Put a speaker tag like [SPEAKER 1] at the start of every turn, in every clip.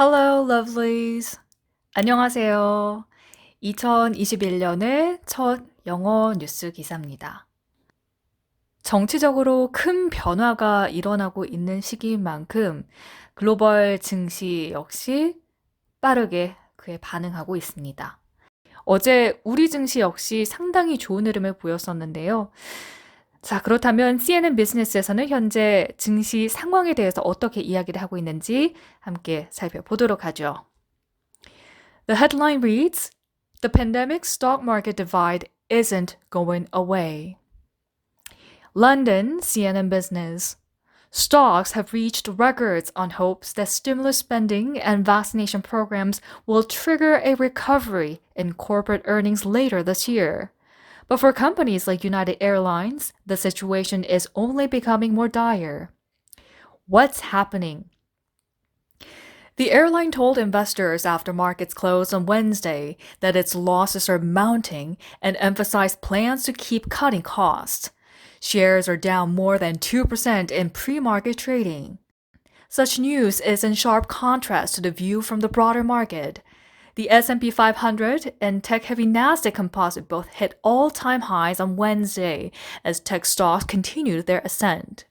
[SPEAKER 1] Hello, lovelies. 안녕하세요. 2021년의 첫 영어 뉴스 기사입니다. 정치적으로 큰 변화가 일어나고 있는 시기인 만큼 글로벌 증시 역시 빠르게 그에 반응하고 있습니다. 어제 우리 증시 역시 상당히 좋은 흐름을 보였었는데요. 자, 그렇다면 CNN 비즈니스에서는 현재 증시 상황에 대해서 어떻게 이야기를 하고 있는지 함께 살펴보도록 하죠. The headline reads The pandemic stock market divide isn't going away. London, CNN Business. Stocks have reached records on hopes that stimulus spending and vaccination programs will trigger a recovery in corporate earnings later this year. But for companies like United Airlines, the situation is only becoming more dire. What's happening? The airline told investors after markets closed on Wednesday that its losses are mounting and emphasized plans to keep cutting costs. Shares are down more than 2% in pre-market trading. Such news is in sharp contrast to the view from the broader market. The S&P 500 and tech-heavy Nasdaq Composite both hit all-time highs on Wednesday as tech stocks continued their ascent.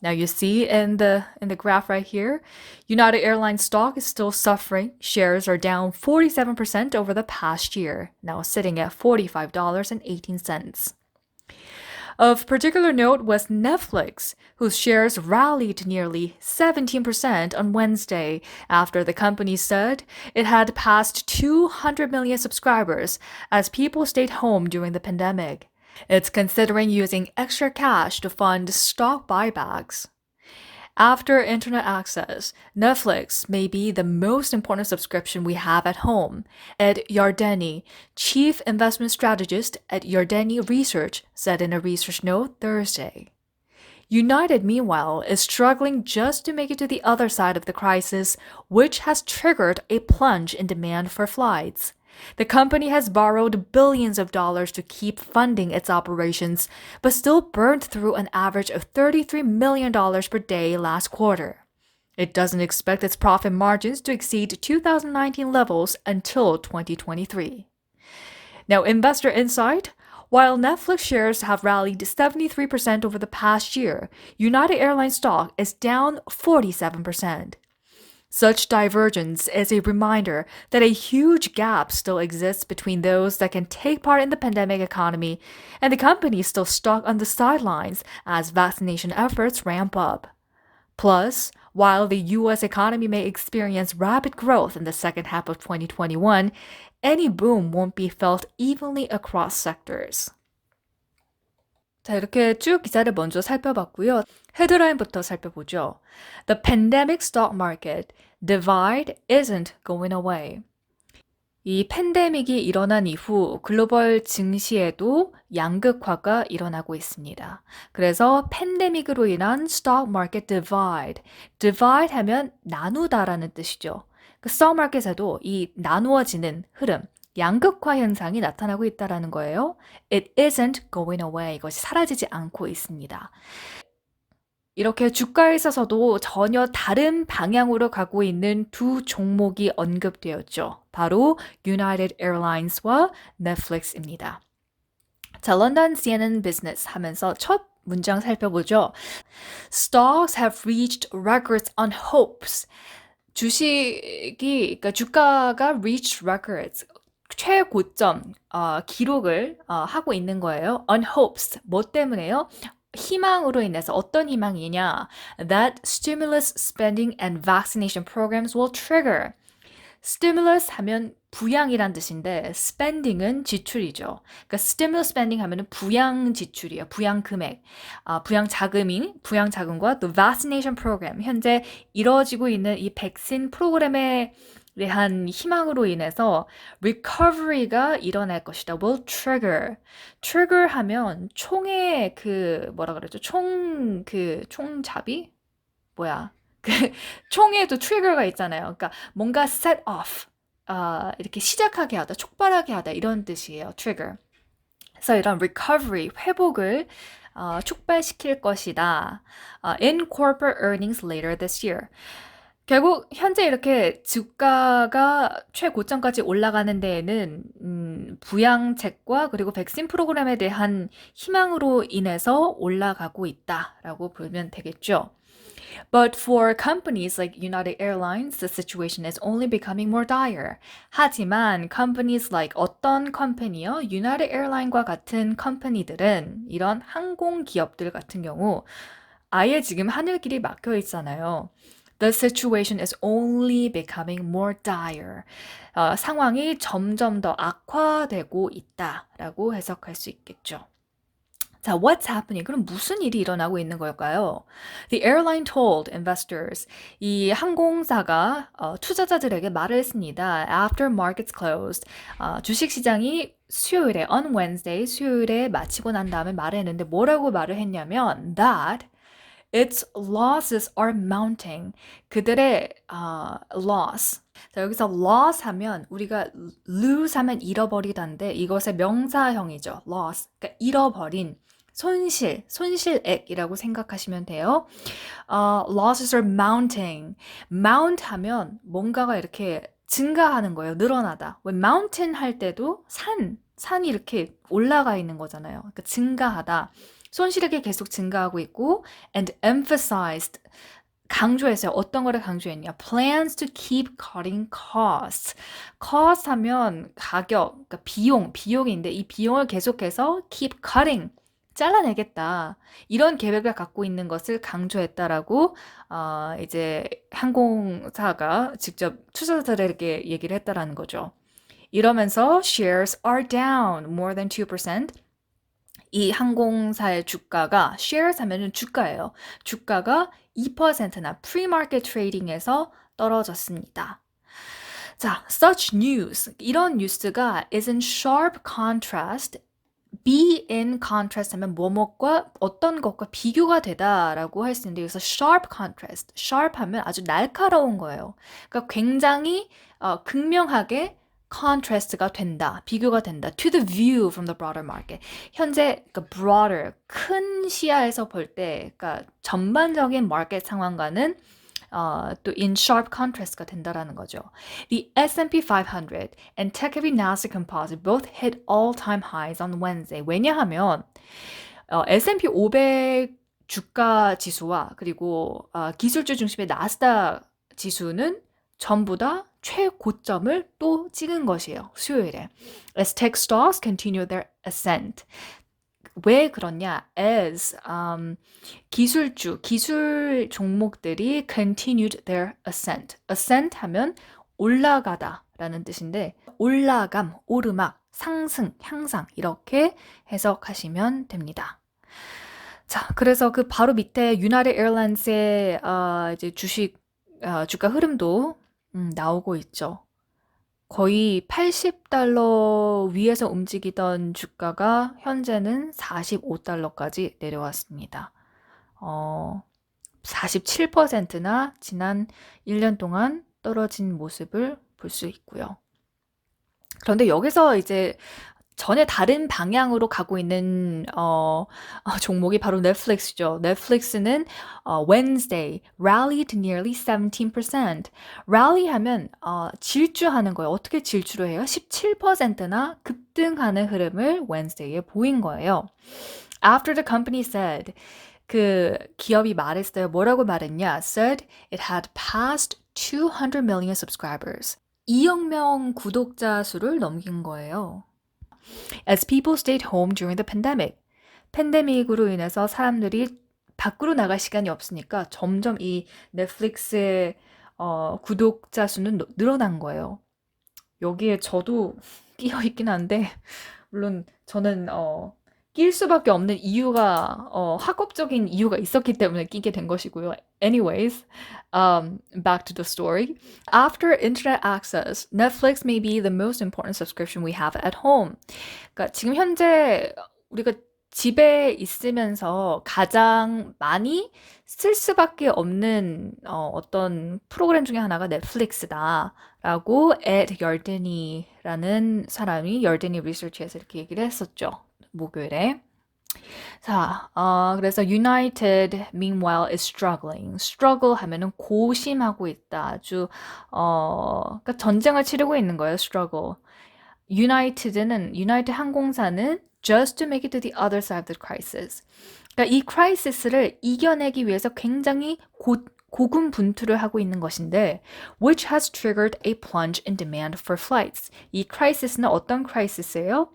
[SPEAKER 1] Now you see in the in the graph right here, United Airlines stock is still suffering. Shares are down 47% over the past year, now sitting at $45.18. Of particular note was Netflix, whose shares rallied nearly 17% on Wednesday after the company said it had passed 200 million subscribers as people stayed home during the pandemic. It's considering using extra cash to fund stock buybacks. After internet access, Netflix may be the most important subscription we have at home, Ed Yardeni, chief investment strategist at Yardeni Research, said in a research note Thursday. United, meanwhile, is struggling just to make it to the other side of the crisis, which has triggered a plunge in demand for flights. The company has borrowed billions of dollars to keep funding its operations, but still burned through an average of $33 million per day last quarter. It doesn't expect its profit margins to exceed 2019 levels until 2023. Now, Investor Insight while Netflix shares have rallied 73% over the past year, United Airlines stock is down 47%. Such divergence is a reminder that a huge gap still exists between those that can take part in the pandemic economy and the companies still stuck on the sidelines as vaccination efforts ramp up. Plus, while the US economy may experience rapid growth in the second half of 2021, any boom won't be felt evenly across sectors. 자, 이렇게 쭉 기사를 먼저 살펴봤고요. 헤드라인부터 살펴보죠. The pandemic stock market divide isn't going away. 이 팬데믹이 일어난 이후 글로벌 증시에도 양극화가 일어나고 있습니다. 그래서 팬데믹으로 인한 stock market divide. divide 하면 나누다라는 뜻이죠. 그 stock market에도 이 나누어지는 흐름, 양극화 현상이 나타나고 있다라는 거예요. It isn't going away. 이것이 사라지지 않고 있습니다. 이렇게 주가에 있어서도 전혀 다른 방향으로 가고 있는 두 종목이 언급되었죠. 바로 United Airlines와 Netflix입니다. 자, 런던 CNN Business 하면서 첫 문장 살펴보죠. Stocks have reached records on hopes. 주식이, 그러니까 주가가 reached records. 최고점 어, 기록을 어, 하고 있는 거예요. On hopes 뭐 때문에요? 희망으로 인해서 어떤 희망이냐? That stimulus spending and vaccination programs will trigger. stimulus 하면 부양이란 뜻인데 spending은 지출이죠. 그러니까 stimulus spending 하면은 부양 지출이에요. 부양 금액. 아, 부양 자금인 부양 자금과 또 vaccination program 현재 이루어지고 있는 이 백신 프로그램의 대한 희망으로 인해서 recovery가 일어날 것이다. will trigger. trigger 하면 총의 그 뭐라 그러죠? 총 그 총잡이? 뭐야? 그 총에도 trigger가 있잖아요. 그러니까 뭔가 set off. 아, 어, 이렇게 시작하게 하다, 촉발하게 하다 이런 뜻이에요. trigger. 그래서 이런 recovery, 회복을 어, 촉발시킬 것이다. 어, in corporate earnings later this year. 결국 현재 이렇게 주가가 최고점까지 올라가는 데에는 음, 부양책과 그리고 백신 프로그램에 대한 희망으로 인해서 올라가고 있다라고 보면 되겠죠. But for companies like United Airlines, the situation is only becoming more dire. 하지만 companies like 어떤 컴퍼니요? United Airlines과 같은 컴퍼니들은 이런 항공 기업들 같은 경우 아예 지금 하늘길이 막혀 있잖아요. The situation is only becoming more dire. 어, 상황이 점점 더 악화되고 있다라고 해석할 수 있겠죠. 자, what's happening? 그럼 무슨 일이 일어나고 있는 걸까요? The airline told investors. 이 항공사가 어, 투자자들에게 말을 했습니다. After markets closed. 어, 주식시장이 수요일에, on Wednesday, 수요일에 마치고 난 다음에 말을 했는데 뭐라고 말을 했냐면 that its losses are mounting. 그들의 uh, loss. 자, 여기서 loss 하면 우리가 lose 하면 잃어버리다인데 이것의 명사형이죠. loss. 그러니까 잃어버린 손실, 손실액이라고 생각하시면 돼요. 어, losses are mounting. mount 하면 뭔가가 이렇게 증가하는 거예요. 늘어나다. 왜 mountain 할 때도 산, 산이 이렇게 올라가 있는 거잖아요. 그러니까 증가하다. 손실액이 계속 증가하고 있고 and emphasized 강조했어요. 어떤 거를 강조했냐? Plans to keep cutting costs. cost 하면 가격, 그러니까 비용, 비용인데 이 비용을 계속해서 keep cutting 잘라내겠다. 이런 계획을 갖고 있는 것을 강조했다라고 어, 이제 항공사가 직접 투자자들에게 얘기를 했다라는 거죠. 이러면서 shares are down more than 2%. 이 항공사의 주가가 shares 하면은 주가예요. 주가가 2%나 pre-market trading에서 떨어졌습니다. 자, such news 이런 뉴스가 is in sharp contrast be in contrast 하면 뭐뭐과 어떤 것과 비교가 되다라고 할 수 있는데 여기서 sharp contrast, sharp 하면 아주 날카로운 거예요. 그러니까 굉장히 어, 극명하게 contrast가 된다, 비교가 된다. To the view from the broader market. 현재 그러니까 broader 큰 시야에서 볼 때, 그러니까 전반적인 마켓 상황과는 어, 또 in sharp contrast가 된다라는 거죠. The S&P 500 and tech heavy Nasdaq Composite both hit all-time highs on Wednesday. 왜냐하면 어, S&P 500 주가 지수와 그리고 어, 기술주 중심의 나스닥 지수는 전부 다 최고점을 또 찍은 것이에요. 수요일에. As tech stocks continue their ascent. 왜 그러냐? As um, 기술주, 기술 종목들이 continued their ascent. ascent 하면 올라가다라는 뜻인데 올라감, 오르막, 상승, 향상 이렇게 해석하시면 됩니다. 자, 그래서 그 바로 밑에 유나이티드 에어라인스의 어, 주식 어, 주가 흐름도 음, 나오고 있죠. 거의 80달러 위에서 움직이던 주가가 현재는 45달러까지 내려왔습니다. 어, 47%나 지난 1년 동안 떨어진 모습을 볼 수 있고요. 그런데 여기서 이제 전에 다른 방향으로 가고 있는 어, 어, 종목이 바로 넷플릭스죠. 넷플릭스는 어, Wednesday rallied nearly 17%. rally 하면 어, 질주하는 거예요. 어떻게 질주를 해요? 17%나 급등하는 흐름을 Wednesday에 보인 거예요. After the company said 그 기업이 말했어요. 뭐라고 말했냐? said it had passed 200 million subscribers. 2억 명 구독자 수를 넘긴 거예요. As people stayed home during the pandemic. 팬데믹으로 인해서 사람들이 밖으로 나갈 시간이 없으니까 점점 이 넷플릭스의 어, 구독자 수는 늘어난 거예요. 여기에 저도 끼어 있긴 한데 물론 저는 어, 낄 수밖에 없는 이유가 어, 학업적인 이유가 있었기 때문에 끼게 된 것이고요. Anyways, um, back to the story. After internet access, Netflix may be the most important subscription we have at home. 그러니까 지금 현재 우리가 집에 있으면서 가장 많이 쓸 수밖에 없는 어, 어떤 프로그램 중에 하나가 넷플릭스다라고 ed 열데니라는 사람이 열데니 리서치에서 이렇게 얘기를 했었죠. 목요일에. 자, 어, 그래서 United meanwhile is struggling. struggle 하면은 고심하고 있다. 아주 어, 그러니까 전쟁을 치르고 있는 거예요. struggle. United는 United 항공사는 just to make it to the other side of the crisis. 그러니까 이 크라이시스를 이겨내기 위해서 굉장히 고, 고군분투를 하고 있는 것인데 which has triggered a plunge in demand for flights. 이 크라이시스는 어떤 크라이시스예요?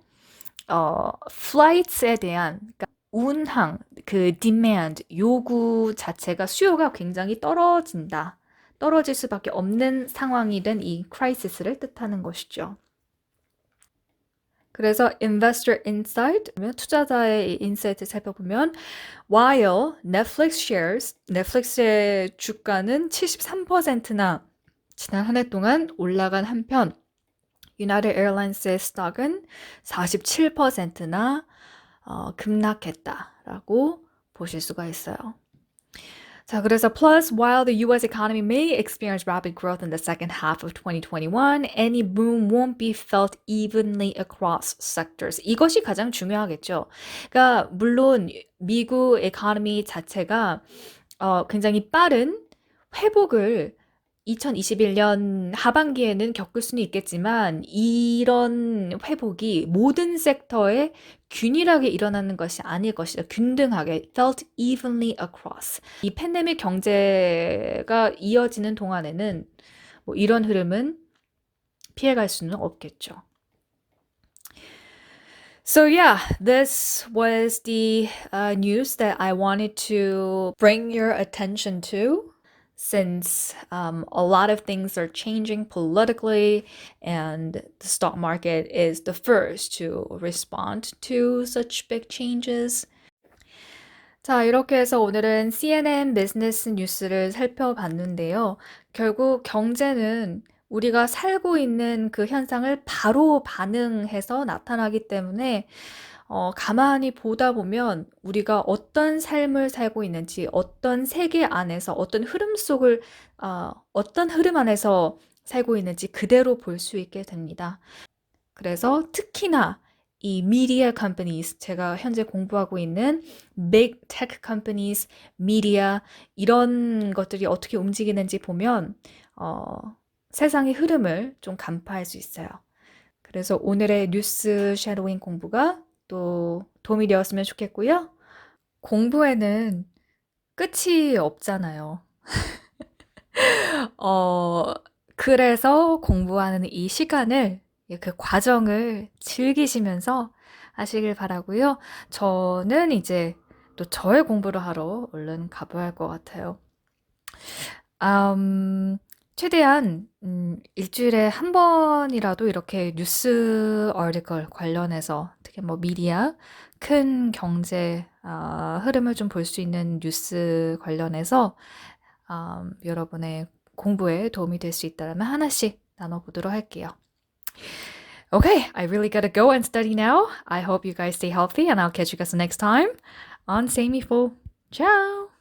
[SPEAKER 1] 어, flights에 대한 그러니까 운항, 그 demand, 요구 자체가 수요가 굉장히 떨어진다. 떨어질 수밖에 없는 상황이 된 이 크라이시스를 뜻하는 것이죠. 그래서 investor insight, 투자자의 인사이트 살펴보면 while Netflix shares, 넷플릭스의 주가는 73%나 지난 한 해 동안 올라간 한편 United Airlines의 스톡은 47%나 어, 급락했다라고 보실 수가 있어요. 자, 그래서 plus while the US economy may experience rapid growth in the second half of 2021, any boom won't be felt evenly across sectors. 이것이 가장 중요하겠죠. 그러니까 물론 미국 에코노미 자체가 어, 굉장히 빠른 회복을 2021년 하반기에는 겪을 수는 있겠지만 이런 회복이 모든 섹터에 균일하게 일어나는 것이 아닐 것이다. 균등하게 felt evenly across. 이 팬데믹 경제가 이어지는 동안에는 뭐 이런 흐름은 피해갈 수는 없겠죠. So yeah, this was the uh, news that I wanted to bring your attention to. Since um, a lot of things are changing politically and the stock market is the first to respond to such big changes. 자, 이렇게 해서 오늘은 CNN 비즈니스 뉴스를 살펴봤는데요. 결국 경제는 우리가 살고 있는 그 현상을 바로 반응해서 나타나기 때문에 어, 가만히 보다 보면 우리가 어떤 삶을 살고 있는지, 어떤 세계 안에서, 어떤 흐름 속을, 어, 어떤 흐름 안에서 살고 있는지 그대로 볼 수 있게 됩니다. 그래서 특히나 이 media companies, 제가 현재 공부하고 있는 big tech companies, media, 이런 것들이 어떻게 움직이는지 보면, 어, 세상의 흐름을 좀 간파할 수 있어요. 그래서 오늘의 뉴스 쉐도잉 공부가 또 도움이 되었으면 좋겠고요. 공부에는 끝이 없잖아요. 어, 그래서 공부하는 이 시간을, 그 과정을 즐기시면서 하시길 바라고요. 저는 이제 또 저의 공부를 하러 얼른 가봐야 할 것 같아요. 음, 최대한 음, 일주일에 한 번이라도 이렇게 뉴스 어리컬 관련해서 특히 뭐 미디어 큰 경제 어, 흐름을 좀 볼 수 있는 뉴스 관련해서 음, 여러분의 공부에 도움이 될 수 있다면 하나씩 나눠보도록 할게요. Okay, I really gotta go and study now. I hope you guys stay healthy and I'll catch you guys next time on Samey Ciao!